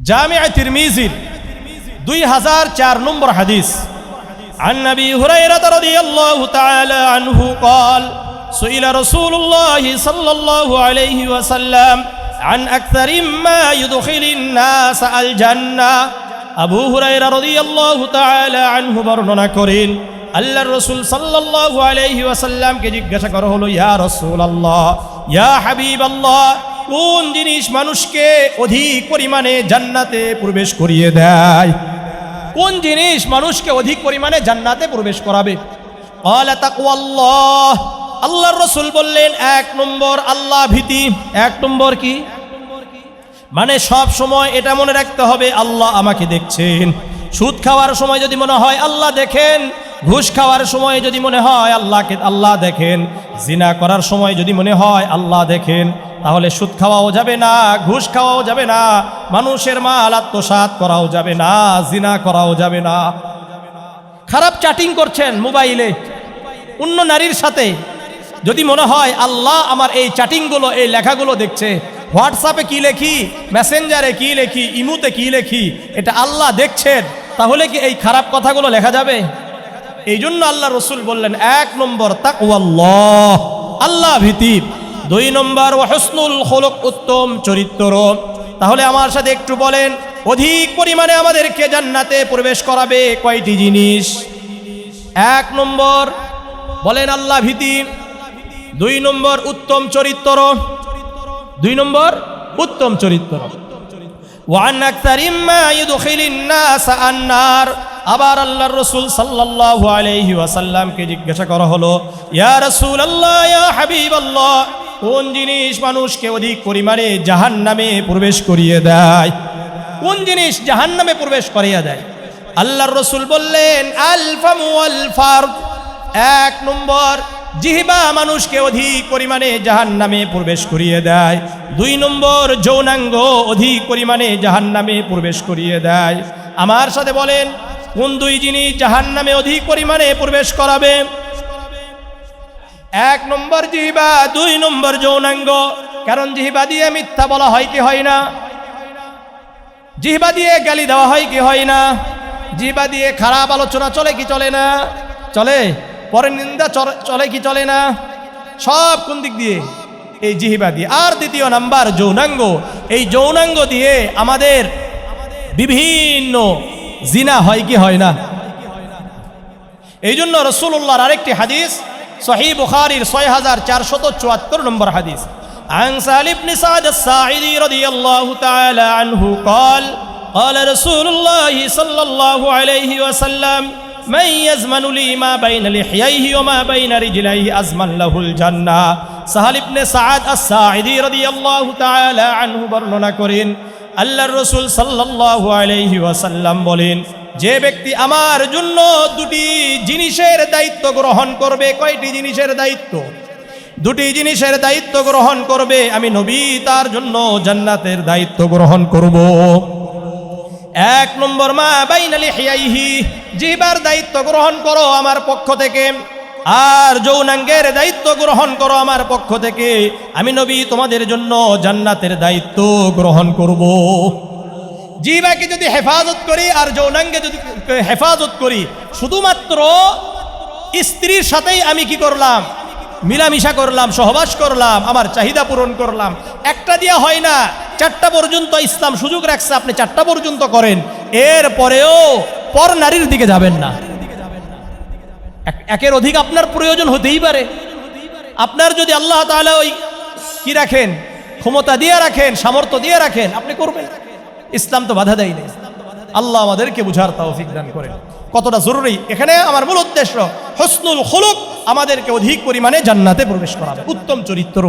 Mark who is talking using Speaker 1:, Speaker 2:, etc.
Speaker 1: জামিয়া তিরমিজির দুই হাজার চার নম্বর হাদিস عن ابي هريره رضي الله تعالى عنه قال سئل رسول الله صلى الله عليه وسلم عن اكثر ما يدخل الناس الجنه আবু হুরাইরা রাদিয়াল্লাহু তাআলা আনহু বর্ণনা করেন আল্লাহর রাসূল সাল্লাল্লাহু আলাইহি ওয়াসাল্লামকে জিজ্ঞাসা করা হলো ইয়া রাসূলুল্লাহ ইয়া হাবিবাল্লাহ কোন জিনিস মানুষকে অধিক পরিমাণে জান্নাতে প্রবেশ করিয়ে দেয়? কোন জিনিস মানুষকে অধিক পরিমাণে জান্নাতে প্রবেশ করাবে? আল্লাহর রাসূল বললেন, এক নম্বর আল্লাহ ভীতি, এক নম্বর কি? মানে সব সময় এটা মনে রাখতে হবে, আল্লাহ আমাকে দেখছেন। সুদ খাওয়ার সময় যদি মনে হয়, আল্লাহ দেখেন। ঘুষ খাওয়ার সময় যদি মনে হয়, আল্লাহকে, আল্লাহ দেখেন। জিনা করার সময় যদি মনে হয়, আল্লাহ দেখেন। তাহলে সুদ খাওয়াও যাবে না, ঘুষ খাওয়াও যাবে না, মানুষের মাল আত্মসাত করাও যাবে না, জিনা করাও যাবে না। খারাপ চ্যাটিং করছেন মোবাইলে, অন্য নারীর সাথে। যদি মনে হয় আল্লাহ আমার এই চ্যাটিংগুলো এই লেখাগুলো দেখছে হোয়াটসঅ্যাপে কি লেখি মেসেঞ্জারে কি লেখি, ইমুতে কি লেখি, এটা আল্লাহ দেখছেন, তাহলে কি এই খারাপ কথাগুলো লেখা যাবে? এই জন্য আল্লাহ রসুল বললেন, এক নম্বর তাকওয়াল্লাহ, আল্লাহ ভীতি। দুই নম্বর ওয়াহসনুল খোলক উত্তম চরিত্র। তাহলে আমার সাথে একটু বলেন, অধিক পরিমাণে আমাদেরকে জান্নাতে প্রবেশ করাবে কয়টি জিনিস? এক নম্বর, বলেন, আল্লাহ ভীতি। দুই নম্বর, উত্তম চরিত্র। দুই নম্বর, উত্তম চরিত্র। আবার আল্লাহর রাসূল আলাইহি ওয়াসাল্লামকে জিজ্ঞাসা করা হলো, ইয়া রাসূলুল্লাহ, ইয়া হাবিবাল্লাহ। কোন জিনিস মানুষকে অধিক পরিমাণে জাহান্নামে প্রবেশ করিয়ে দেয়? কোন জিনিস জাহান্নামে প্রবেশ করিয়ে দেয়? আল্লাহর রসুল বললেন, আলফামু আল এক নম্বর, জিহবা মানুষকে অধিক পরিমাণে জাহান নামে প্রবেশ করিয়ে দেয়। দুই নম্বর, যৌনাঙ্গ অধিক পরিমাণে জাহান নামে প্রবেশ করিয়ে দেয়। আমার সাথে বলেন, কোন দুই জিনিস জাহান নামে অধিক পরিমাণে প্রবেশ করাবে? এক নম্বর জিহিবা, দুই নম্বর যৌনাঙ্গ। কারণ জিহিবা দিয়ে মিথ্যা বলা হয় কি হয় না? জিহবা দিয়ে গালি দেওয়া হয় কি হয় না? জিহবা দিয়ে খারাপ আলোচনা চলে কি চলে না? চলে? পরে নিন্দা চলে- কি চলে না? সব কোন দিক দিয়ে? এই জিহিবা দিয়ে। আর দ্বিতীয় নাম্বার যৌনাঙ্গ। এই যৌনাঙ্গ দিয়ে আমাদের বিভিন্ন জিনা হয় কি হয় না? এই জন্য রসুল্লাহর আরেকটি হাদিস সহি বুখারির ছয় হাজার চারশত চুয়াত্তর নম্বর হাদিস عن سهل بن سعد الساعدي رضي الله تعالى عنه قال قال رسول الله صلى الله عليه وسلم من يزمن لي ما بين لحييه وما بين رجليه أزمن له الجنة সাহাল ইবনে সাআদ আস-সাঈদী রাদিয়াল্লাহু তাআলা আনহু বর্ণনা করেন আল্লাহর রাসূল সাল্লাল্লাহু আলাইহি ওয়াসাল্লাম বলেন যে ব্যক্তি আমার জন্য দুটি জিনিসের দায়িত্ব গ্রহণ করবে, কয়টি জিনিসের দায়িত্ব? দুটি জিনিসের দায়িত্ব গ্রহণ করবে, আমি নবী তার জন্য জান্নাতের দায়িত্ব গ্রহণ করব। এক নম্বর মা বাইনালি হিয়াইহি জিবার দায়িত্ব গ্রহণ করো আমার পক্ষ থেকে, আর যৌনাঙ্গের দায়িত্ব গ্রহণ করো আমার পক্ষ থেকে, আমি নবী তোমাদের জন্য জান্নাতের দায়িত্ব গ্রহণ করব। জিবাকে যদি হেফাজত করি আর যৌনাঙ্গে যদি হেফাজত করি, শুধুমাত্র স্ত্রীর সাথেই আমি কি করলাম? মিলামিশা করলাম, সহবাস করলাম, আমার চাহিদা পূরণ করলাম। একটা দিয়া হয় না, চারটা পর্যন্ত ইসলাম সুযোগ রাখছে, আপনি চারটা পর্যন্ত করেন, এর পরেও পর নারীর দিকে যাবেন না। এক- একের অধিক আপনার প্রয়োজন হতেই পারে। আপনার যদি আল্লাহ তাহলে ওই কি রাখেন, ক্ষমতা দিয়ে রাখেন, সামর্থ্য দিয়ে রাখেন, আপনি করবেন। ইসলাম তো বাধা দেয়নি। আল্লাহ আমাদেরকে বুঝার তৌফিক দান করে কতটা জরুরি? এখানে আমার মূল উদ্দেশ্য, হসনুল হলুক আমাদেরকে অধিক পরিমাণে জান্নাতে প্রবেশ করা উত্তম চরিত্র।